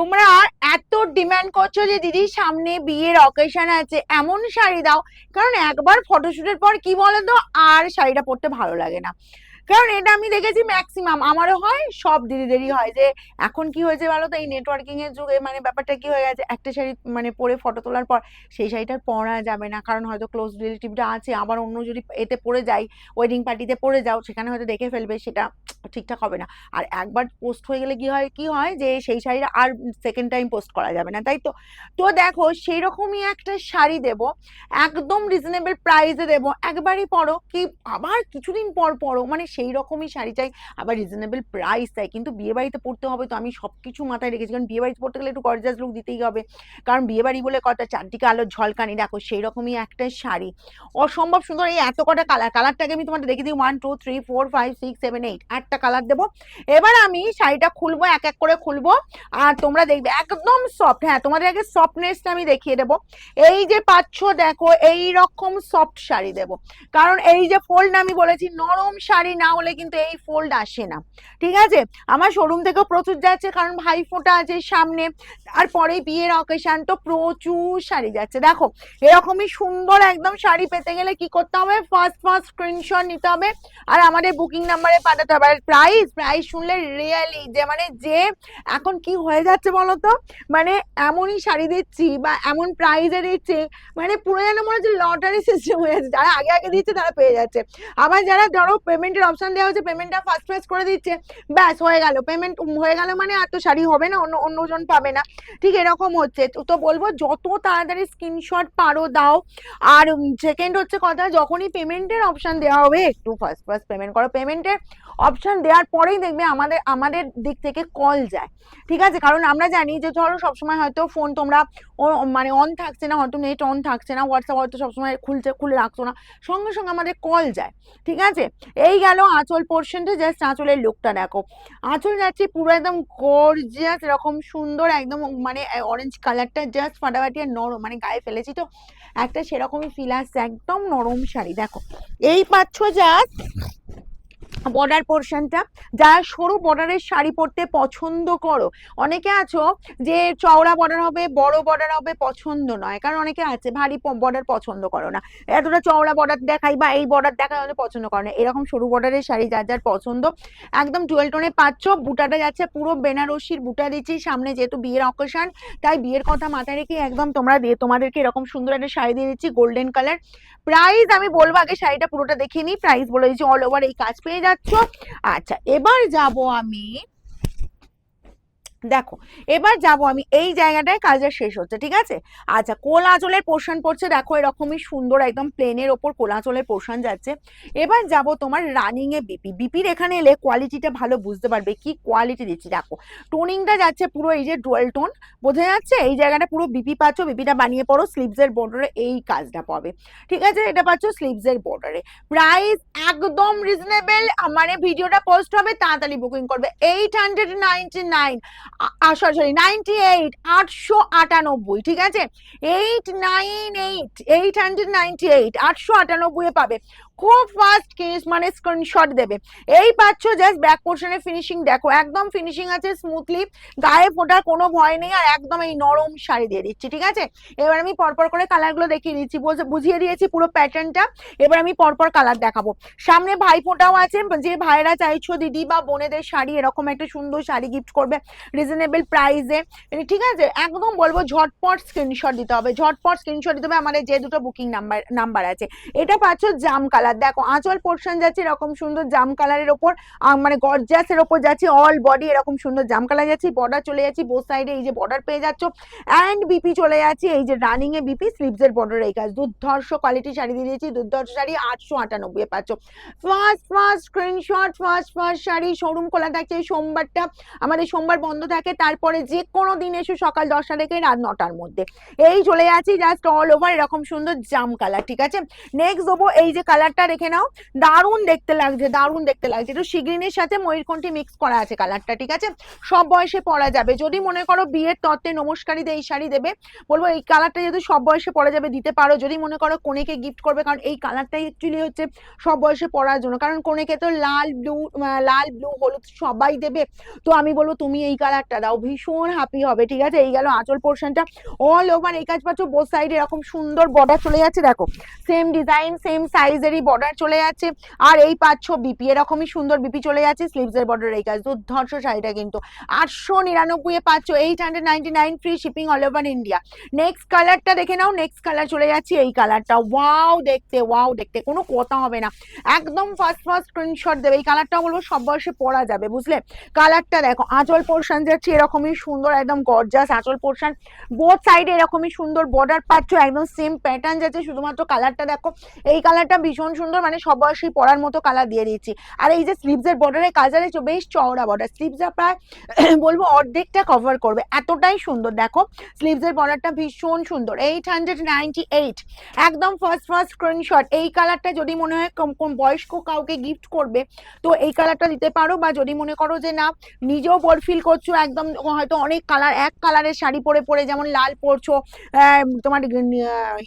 তোমরা এত ডিমান্ড করছ যে দিদি, সামনে বিয়ের অকেশন আছে, এমন শাড়ি দাও। কারণ একবার ফটোশুটের পর কি বলো তো আর শাড়িটা পরতে ভালো লাগে না। কারণ এটা আমি দেখেছি ম্যাক্সিমাম আমারও হয়, সব দিদিদেরই হয় যে, এখন কি হয়েছে বলো তো? এই নেটওয়ার্কিং এর যুগে মানে ব্যাপারটা কি হয়ে গেছে? একটা শাড়ি মানে পরে ফটো তোলার পর সেই শাড়িটা পরা যাবে না। কারণ হয়তো ক্লোজ রিলেটিভটা আছে, আবার অন্য যদি এতে পরে যাই ওয়েডিং পার্টিতে পরে যাও, সেখানে হয়তো দেখে ফেলবে সেটা ঠিকঠাক হবে না। আর একবার পোস্ট হয়ে গেলে কি হয় কি হয় যে, সেই শাড়িটা আর সেকেন্ড টাইম পোস্ট করা যাবে না, তাই তো? তো দেখো সেই রকমই একটা শাড়ি দেব, একদম রিজনেবল প্রাইসে দেব, একবারই পরো, কি আবার কিছুদিন পর পরো মানে সেই রকমই শাড়ি চাই, আবার রিজনেবল প্রাইস চাই। কিন্তু বিয়ে বাড়িতে পড়তে হবে তো আমি সব কিছু মাথায় রেখেছি। কারণ বিয়ে বাড়িতে পড়তে গেলে একটু গর্জাস লুক দিতেই হবে। কারণ বিয়ে বাড়ি বলে কথা, চারদিকে আলোর ঝলকানি, দেখো সেই রকমই একটা শাড়ি। অসম্ভব সুন্দর এই এত কটা কালার কালারটাকে আমি তোমাদের দেখে দিই। One two three four five six seven eight আটটা কালার দেবো। এবার আমি শাড়িটা খুলবো, এক এক করে খুলবো। আর তোমরা দেখবে, একদম সফট হ্যাঁ তোমাদের আগে সফটনেসটা আমি দেখিয়ে দেবো। এই যে পাচ্ছ, দেখো এই রকম সফট শাড়ি দেবো। কারণ এই যে ফোল্ড আমি বলেছি, নরম শাড়ি না হলে কিন্তু এই ফোল্ড আসে না। ঠিক আছে? আমার শোরুম থেকেও প্রচুর যাচ্ছে, কারণ ভাই ফোঁটা আছে সামনে, আর পরে বিয়ের অকেশন তো প্রচুর শাড়ি যাচ্ছে। দেখো, এরকমই সুন্দর একদম শাড়ি পেতে গেলে কি করতে হবে? ফার্স্ট ফার্স্ট স্ক্রিনশট নিতে হবে, আর আমাদের বুকিং নাম্বারে পাঠাতে হবে। আর প্রাইস প্রাইস শুনলে রিয়েলি যে মানে যে এখন কি হয়ে যাচ্ছে বলো তো মানে এমনই শাড়ি দিচ্ছি বা এমন প্রাইসে দিচ্ছি মানে পুরো যেন মনে হচ্ছে লটারি সিস্টেম হয়ে যাচ্ছে। যারা আগে আগে দিচ্ছে তারা পেয়ে যাচ্ছে। আবার যারা ধরো পেমেন্টের অপশন দেওয়া হচ্ছে পেমেন্টটা ফার্স্ট ফার্স্ট করে দিচ্ছে। ব্যাস, হয়ে গেল। পেমেন্ট হয়ে গেল মানে আর তো শাড়ি হবে না, অন্য, অন্যজন পাবে না। ঠিক এরকম হচ্ছে। তো- তো বলব, যত তাড়াতাড়ি স্ক্রিনশট পারো, দাও। আর সেকেন্ড হচ্ছে কথা, যখনই পেমেন্টের অপশন দেওয়া হবে, একটু ফার্স্ট ফার্স্ট পেমেন্ট করো। পেমেন্টের অপশন দেওয়ার পরেই দেখবে আমাদের আমাদের দিক থেকে কল যায়। ঠিক আছে? কারণ আমরা জানি যে, ধরো সবসময় হয়তো ফোন তোমরা মানে অন থাকছে না, হয়তো নেট অন থাকছে না হোয়াটসঅ্যাপ হয়তো সবসময় খুলছে, খুলে রাখছো না। সঙ্গে সঙ্গে আমাদের কল যায়। ঠিক আছে? এই গেল আঁচল পোর্শনটা জাস্ট আঁচলের লুকটা দেখো। আঁচল যাচ্ছে পুরো একদম গর্জিয়াস এরকম সুন্দর, একদম মানে অরেঞ্জ কালারটা জাস্ট ফাটাফাটি আর নরম মানে গায়ে ফেলেছি তো। একটা সেরকমই ফিল একদম নরম শাড়ি, দেখো। এই পাচ্ছ জাস্ট বর্ডার পোর্শনটা যারা সরু বর্ডারের শাড়ি পরতে পছন্দ করো। অনেকে আছো যে চওড়া বর্ডার হবে, বড় বর্ডার হবে, পছন্দ নয়। কারণ অনেকে আছে, ভারী বর্ডার পছন্দ করো না। এতটা চওড়া বর্ডার দেখাই বা এই বর্ডার দেখাই হলে পছন্দ করো না। এরকম সরু বর্ডারের শাড়ি যার যার পছন্দ, একদম টুয়েল টোনে পাচ্ছ। বুটাটা যাচ্ছে পুরো বেনারসির বুটা দিচ্ছি, সামনে যেহেতু বিয়ের অকেশন তাই বিয়ের কথা মাথায় রেখে একদম তোমরা দিয়ে, তোমাদেরকে এরকম সুন্দর একটা শাড়ি দিয়ে দিচ্ছি গোল্ডেন কালার প্রাইস আমি বলব, আগে শাড়িটা পুরোটা দেখে নিই। প্রাইস বলে দিচ্ছি অল ওভার এই কাজ পেয়ে যাচ্ছ আচ্ছা এবার যাব আমি দেখো, এবার যাব আমি, এই জায়গাটায় কাজের শেষ হচ্ছে, ঠিক আছে? আচ্ছা কোল আঁচলের পোর্শন পড়ছে, দেখো এরকমই সুন্দর একদম প্লেনের ওপর কোল আঁচলের পোর্শন যাচ্ছে। এবার যাব তোমার রানিং এ বিপি বিপির এখানে এলে কোয়ালিটিটা ভালো বুঝতে পারবে, কি কোয়ালিটি দিচ্ছি, দেখো। টোনিংটা যাচ্ছে পুরো এই যে ডুয়েল টোন বোঝা যাচ্ছে? এই জায়গাটা পুরো বিপি পাচ্ছ বিপিটা বানিয়ে পড়ো স্লিভসের বর্ডারে এই কাজটা পাবে, ঠিক আছে? এটা পাচ্ছ স্লিভসের বর্ডারে প্রাইস একদম রিজনেবল মানে ভিডিওটা পোস্ট হবে, তাড়াতাড়ি বুকিং করবে eight hundred ninety nine sorry sorry ninety eight আটশো আটানব্বই, ঠিক আছে? Eight nine eight eight hundred ninety eight আটশো আটানব্বই পাবে। খুব ফাস্ট কেস মানে স্ক্রিনশট দেবে। এই পাচ্ছ জাস্ট ব্যাক পোর্শনে ফিনিশিং দেখো, একদম ফিনিশিং আছে স্মুথলি গায়ে ফোটার কোনো ভয় নেই, আর একদম এই নরম শাড়ি দিয়ে দিচ্ছি, ঠিক আছে? এবার আমি পরপর করে কালারগুলো দেখিয়ে দিচ্ছি, বুঝ- বুঝিয়ে দিয়েছি পুরো প্যাটার্নটা এবার আমি পরপর কালার দেখাবো। সামনে ভাই ফোটাও আছে, যে ভাইরা চাইছো দিদি বা বোনেদের শাড়ি, এরকম একটা সুন্দর শাড়ি গিফট করবে রিজনেবল প্রাইসে ঠিক আছে? একদম বলব ঝটপট স্ক্রিনশট দিতে হবে, ঝটপট স্ক্রিনশট দিতে হবে, আমাদের যে দুটো বুকিং নাম্বার নাম্বার আছে। এটা পাচ্ছ জাম কালার দেখো, আঁচল পোর্শন যাচ্ছে এরকম সুন্দর জাম কালারের ওপর মানে গর্জাসের ওপর যাচ্ছে অল বডি এরকম সুন্দর জাম কালার যাচ্ছে বর্ডার চলে যাচ্ছি বোথ সাইডে এই যে বর্ডার পেয়ে যাচ্ছ অ্যান্ড বিপি চলে যাচ্ছে, এই যে রানিং এ বিপি স্লিভসের বর্ডার এই কাজ, দুর্ধর্ষ কোয়ালিটি শাড়ি দিয়ে দিয়েছি, দুর্ধর্ষ শাড়ি আটশো আটানব্বই পাচ্ছ। First first screenshot first first sari showroom খোলা থাকছে, সোমবারটা আমাদের সোমবার বন্ধ থাকে, তারপরে যে কোনো দিন এসো সকাল দশটা থেকে রাত নটার মধ্যে। এই চলে যাচ্ছি জাস্ট অল ওভার এরকম সুন্দর জাম কালার ঠিক আছে? নেক্সট দেবো এই যে কালারটা কালারটা দেখে নাও। দারুণ দেখতে লাগছে, দারুণ দেখতে লাগছে। একটু সিগ্রিনের সাথে ময়ূরকণ্ঠী মিক্স করা আছে কালারটা ঠিক আছে? সব বয়সে পরা যাবে। যদি মনে করো বিয়ের তত্ত্বে নমস্কারীতে এই শাড়ি দেবে, বলব এই কালারটা যেহেতু সব বয়সে পরা যাবে, দিতে পারো। যদি মনে করো কনেকে গিফট করবে, কারণ এই কালারটাই অ্যাকচুয়ালি হচ্ছে সব বয়সে পরার জন্য। কারণ কনেকে তো লাল ব্লু লাল ব্লু হলুদ সবাই দেবে। তো আমি বলব তুমি এই কালারটা দাও। ভীষণ হ্যাপি হবে, ঠিক আছে? এই গেল আঁচল পোর্শনটা অল ওভার এই কাজ পাচ্ছ বোথ সাইডে এরকম সুন্দর বর্ডার চলে যাচ্ছে, দেখো। সেম ডিজাইন সেম সাইজেরই বর্ডার চলে যাচ্ছে। আর এই পাচ্ছ বিপি এরকমই সুন্দর বিপি চলে যাচ্ছে স্লিভস এর বর্ডার এই কাজ। দুর্ধর্ষ শাড়িটা কিন্তু। আটশো নিরানব্বই এ eight hundred ninety nine free shipping all over India next কালারটা দেখে নাও নেক্সট কালার চলে যাচ্ছে এই কালারটা ওয়াও দেখতে ওয়াও দেখতে। কোনো কথা হবে না। একদম ফার্স্ট ফার্স্ট স্ক্রিনশট দেবে। এই কালারটাও বলব, সব বয়সে পরা যাবে, বুঝলে? কালারটা দেখো, আঁচল পোর্শন যাচ্ছে, এরকমই সুন্দর, একদম গর্জাস আঁচল পোর্শন বোথ সাইডে এরকমই সুন্দর বর্ডার পাচ্ছ, একদম সেম প্যাটার্ন যাচ্ছে। শুধুমাত্র কালারটা দেখো, এই কালারটা ভীষণ সুন্দর মানে সব বয়সেই পরার মতো কালার দিয়ে দিচ্ছি আর এই যে স্লিভসের বর্ডারের কাজ আছে বেশ চওড়া বর্ডার স্লিভসটা প্রায় বলব অর্ধেকটা কভার করবে। এতটাই সুন্দর, দেখো। স্লিভসের বর্ডারটা ভীষণ সুন্দর। এইট হান্ড্রেড নাইনটি এইট একদম ফার্স্ট ফার্স্ট স্ক্রিনশট এই কালারটা যদি মনে হয় কম কম বয়স্ক কাউকে গিফট করবে, তো এই কালারটা দিতে পারো। বা যদি মনে করো যে না, নিজেও বোর ফিল করছ, একদম হয়তো অনেক কালার এক কালারের শাড়ি পরে পরে যেমন লাল পরছো তোমার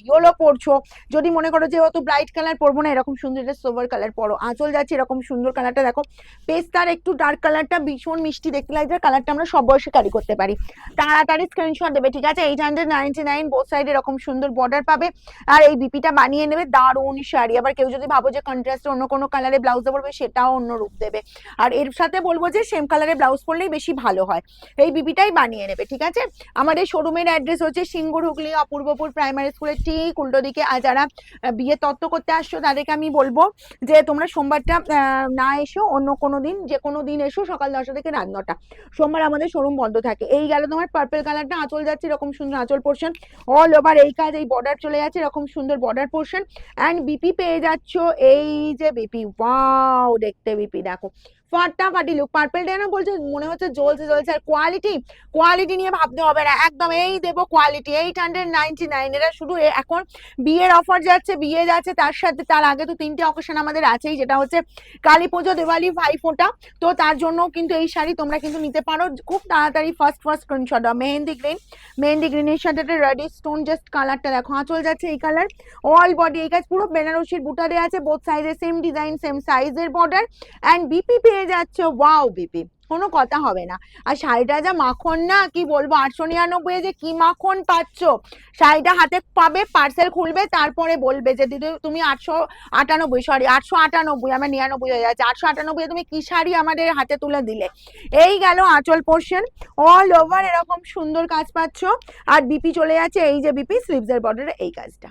ইয়েলো পরছো। যদি মনে করো যে অত ব্রাইট কালার পরবো না এরকম সুন্দর একটা সোভার কালার পরো। আঁচল যাচ্ছে এরকম সুন্দর কালারটা দেখো। পেস্তার একটু ডার্ক কালারটা ভীষণ মিষ্টি দেখতে লাগছে কালারটা আমরা সব বয়সে ক্যারি করতে পারি। তাড়াতাড়ি স্ক্রিনশট দেবে, ঠিক আছে? Eight hundred ninety nine both side এরকম সুন্দর বর্ডার পাবে। আর এই বিপিটা বানিয়ে নেবে দারুণ শাড়ি। আবার কেউ যদি ভাবো যে কন্ট্রাস্ট অন্য কোনো কালারে ব্লাউজে পরবে সেটাও অন্য রূপ দেবে। আর এর সাথে বলব যে সেম কালারে ব্লাউজ পরলেই বেশি ভালো হয়। এই বিপিটাই বানিয়ে নেবে, ঠিক আছে? আমাদের শোরুমের অ্যাড্রেস হচ্ছে সিঙ্গুর হুগলি, অপূর্বপুর প্রাইমারি স্কুলের ঠিক উল্টো দিকে। আর যারা বিয়ে তত্ত্ব করতে আসছো তাদেরকে আমি বলব যে তোমরা সোমবারটা না এসো, অন্য কোনো দিন, যে কোনো দিন এসো সকাল দশটা থেকে রাত নটা। সোমবার আমাদের শোরুম বন্ধ থাকে। এই গেল তোমার পার্পেল কালারটা আঁচল যাচ্ছে এরকম সুন্দর আঁচল পোর্শন অল ওভার এই কাজ, এই বর্ডার চলে যাচ্ছে এরকম সুন্দর বর্ডার পোর্শন অ্যান্ড বিপি পেয়ে যাচ্ছ, এই যে বিপি ওয়াও দেখতে বিপি দেখো। ফাটাফাটি লুক পার্পেলটা না বলছে? মনে হচ্ছে জ্বলছে জ্বলছে। আর কোয়ালিটি কোয়ালিটি নিয়ে ভাবতে হবে না। একদম এই দেবো quality eight hundred ninety nine এরা শুধু এখন বিয়ের অফার যাচ্ছে, বিয়ে যাচ্ছে, তার সাথে তার আগে তো তিনটে অকেশন আমাদের আছেই। যেটা হচ্ছে কালী পুজো, দিওয়ালি ভাইফোঁটা তো তার জন্য কিন্তু এই শাড়ি তোমরা কিন্তু নিতে পারো। খুব তাড়াতাড়ি first first screenshot mehndi green mehndi গ্রিনের সাথে একটা রেডি স্টোন জাস্ট কালারটা দেখো। আঁচল যাচ্ছে এই কালার অল বডি এই কাজ পুরো বেনারসির বুটা দেওয়া আছে। বোথ সাইজের সেম ডিজাইন সেম সাইজের বর্ডার অ্যান্ড বিপি পেয়ে যাচ্ছে। Wow, BP. কোনো কথা হবে না। আর শাড়িটা যা মাখন না, কি বলব, আটশো নিরানব্বই যে কি মাখন পাচ্ছ? শাড়িটা হাতে পাবে পার্সেল খুলবে, তারপরে বলবে যে, দিদি, তুমি আটশো আটানব্বই সরি আটশো আটানব্বই, আমার নিরানব্বই হয়ে যাচ্ছে। আটশো আটানব্বই তুমি কি শাড়ি আমাদের হাতে তুলে দিলে? এই গেল আঁচল পোর্শন অল ওভার এরকম সুন্দর কাজ পাচ্ছ। আর বিপি চলে যাচ্ছে, এই যে বিপি স্লিভসের বর্ডারে এই কাজটা।